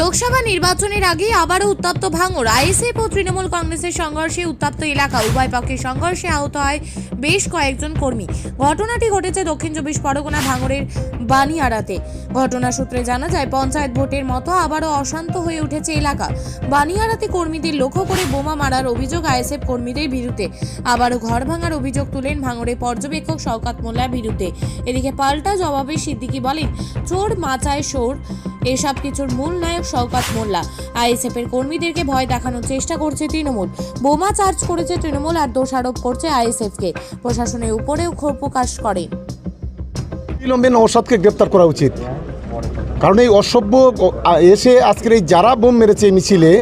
লোকসভা নির্বাচনের আগে আবারও উত্তপ্ত ভাঙর আইএসএফ ও তৃণমূল কংগ্রেসের সংঘর্ষে উত্তপ্ত এলাকা। উভয় পক্ষের সংঘর্ষে আহত হয় বেশ কয়েকজন কর্মী। ঘটনাটি ঘটেছে দক্ষিণ চব্বিশ পরগনা ভাঙরের বানিয়াড়াতে। ঘটনা সূত্রে জানা যায়, পঞ্চায়েত ভোটের মতো আবারও অশান্ত হয়ে উঠেছে এলাকা। বানিয়াড়াতে কর্মীদের লক্ষ্য করে বোমা মারার অভিযোগ আইএসএফ কর্মীদের বিরুদ্ধে। আবারও ঘর ভাঙার অভিযোগ তুলেন ভাঙড়ে পর্যবেক্ষক শওকাত মোল্লার বিরুদ্ধে। এদিকে পাল্টা জবাবে সিদ্দিকি বলেন, চোর মাচায় সোর এসব কিছুর মূল নায়ক শওকাত মোল্লা। আইএসএফ এর কর্মীদেরকে ভয় দেখানোর চেষ্টা করছে তৃণমূল। বোমা চার্জ করেছে তৃণমূল আর দোষারোপ করছে আইএসএফ কে প্রশাসনের উপরেও ক্ষোভ প্রকাশ করে। বিলম্বে নওশাদকে গ্রেপ্তার করা উচিত। কারণ এই অসভ্য এসে আজকের এই যারা বোম মেরেছে মিছিলে,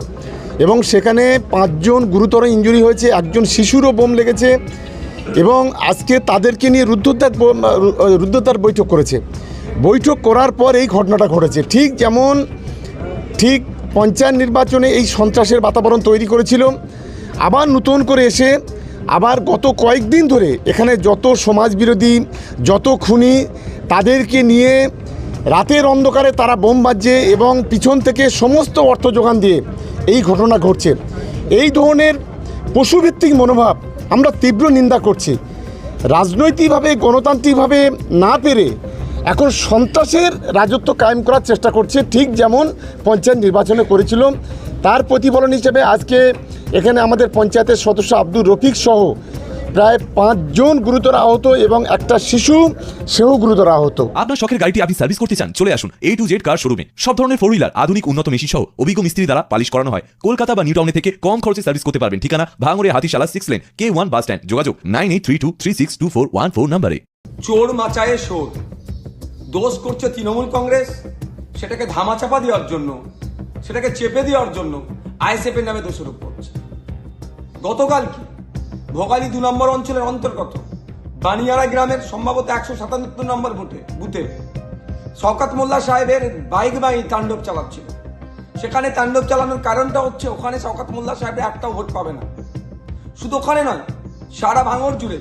এবং সেখানে পাঁচজন গুরুতর ইঞ্জুরি হয়েছে, একজন শিশুরও বোম লেগেছে, এবং আজকে তাদেরকে নিয়ে রুদ্ধদ্বার রুদ্ধদ্বার বৈঠক করেছে। বৈঠক করার পর এই ঘটনাটা ঘটেছে। ঠিক যেমন, ঠিক পঞ্চায়েত নির্বাচনে এই সন্ত্রাসের বাতাবরণ তৈরি করেছিল। আবার নতুন করে এসে আবার গত কয়েকদিন ধরে এখানে যত সমাজবিরোধী, যত খুনি, তাদেরকে নিয়ে রাতের অন্ধকারে তারা বোম বাজছে এবং পিছন থেকে সমস্ত অর্থ যোগান দিয়ে এই ঘটনা ঘটছে। এই ধরনের পশুভিত্তিক মনোভাব আমরা তীব্র নিন্দা করছি। রাজনৈতিকভাবে, গণতান্ত্রিকভাবে না পেরে এখন সন্ত্রাসের রাজত্ব কায়েম করার চেষ্টা করছে ঠিক যেমন পঞ্চায়েত নির্বাচনে করেছিল। তার প্রতিফলন হিসেবে আজকে এখানে আমাদের পঞ্চায়েতের সদস্য আব্দুর রফিক সহ প্রায় পাঁচজন গুরুতর আহত এবং একটা শিশু সেও গুরুতর আহত। আপনার শখের গাড়িটি আপনি সার্ভিস করতে চান চলে আসুন এ টু জেড কার শোরুমে সব ধরনের ফোর হুইলার আধুনিক উন্নত মেশিন সহ অভিজ্ঞ মিস্ত্রি দ্বারা পালিশ করানো হয়। কলকাতা বা নিউ টাউনে থেকে কম খরচে সার্ভিস করতে পারবেন। ঠিকানা ভাঙড়ে Hatishala six lane K one bus stand যোগাযোগ nine eight three two three six two four one four নাম্বারে। চোর মাচায়ে শোধ। দোষ করছে তৃণমূল কংগ্রেস? সেটাকে ধামাচাপা দেওয়ার জন্য, সেটাকে চেপে দেওয়ার জন্য আইএসএফ এর নামে দোষারোপ করছে। গতকাল কি? ভোগালী দু নম্বর অঞ্চলের অন্তর্গত বানিয়ারা গ্রামের সম্ভবত একশো সাতাত্তর নম্বর বুথে বুথে শওকাত মোল্লা সাহেবের বাইক বাহিনী তাণ্ডব চালাচ্ছিল। সেখানে তাণ্ডব চালানোর কারণটা হচ্ছে ওখানে শওকাত মোল্লা সাহেবের একটাও ভোট পাবে না। শুধু ওখানে নয়, সারা ভাঙর জুড়ে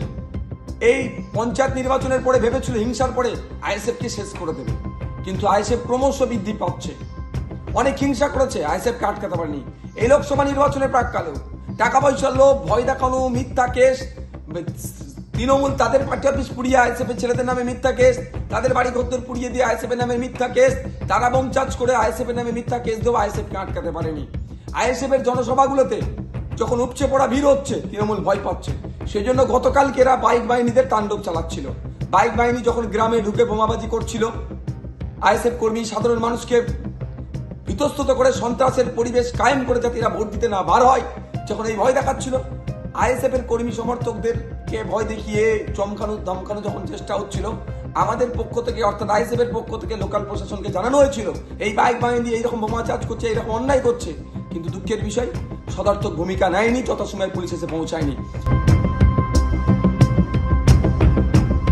এই পঞ্চায়েত নির্বাচনের পরে ভেবেছিল হিংসার পরে আইএসএফকে শেষ করে দেবে। কিন্তু আইএসএফ ক্রমশ বৃদ্ধি পাচ্ছে। অনেক হিংসা করেছে, আইএসএফকে আটকাতে পারেনি। এই লোকসভা নির্বাচনের প্রাককালেও টাকা পয়সার লোভ, ভয় দেখানো, মিথ্যা কেস, তৃণমূল তাদের পার্টি অফিস পুড়িয়ে আইএসএফ এর ছেলেদের নামে মিথ্যা কেস, তাদের বাড়ি ঘরদোর পুড়িয়ে দিয়ে আইএসএফ এর নামে মিথ্যা কেস, তারা বোম চার্জ করে আইএসএফ এর নামে মিথ্যা কেস দেবো আইএসএফ কে আটকাতে পারেনি। আইএসএফ এর জনসভাগুলোতে যখন উপচে পড়া ভিড় হচ্ছে, তৃণমূল ভয় পাচ্ছে। সেই জন্য গতকালকে এরা বাইক বাহিনীদের তাণ্ডব চালাচ্ছিল। বাইক বাহিনী যখন গ্রামে ঢুকে বোমাবাজি করছিল, আইএসএফ কর্মী, সাধারণ মানুষকে ইতস্তত করে সন্ত্রাসের পরিবেশ কায়েম করে যাতে এরা ভোট দিতে না বার হয়, যখন এই ভয় দেখাচ্ছিল আইএসএফ এর কর্মী সমর্থকদেরকে ভয় দেখিয়ে চমকানো, ধমকানো যখন চেষ্টা হচ্ছিল, আমাদের পক্ষ থেকে, অর্থাৎ আইএসএফ এর পক্ষ থেকে লোকাল প্রশাসনকে জানানো হয়েছিল, এই বাইক বাহিনী এইরকম বোমা চার্জ করছে, এইরকম অন্যায় করছে। কিন্তু দুঃখের বিষয়, সদার্থক ভূমিকা নেয়নি, যথাসময়ে পুলিশ এসে পৌঁছায়নি।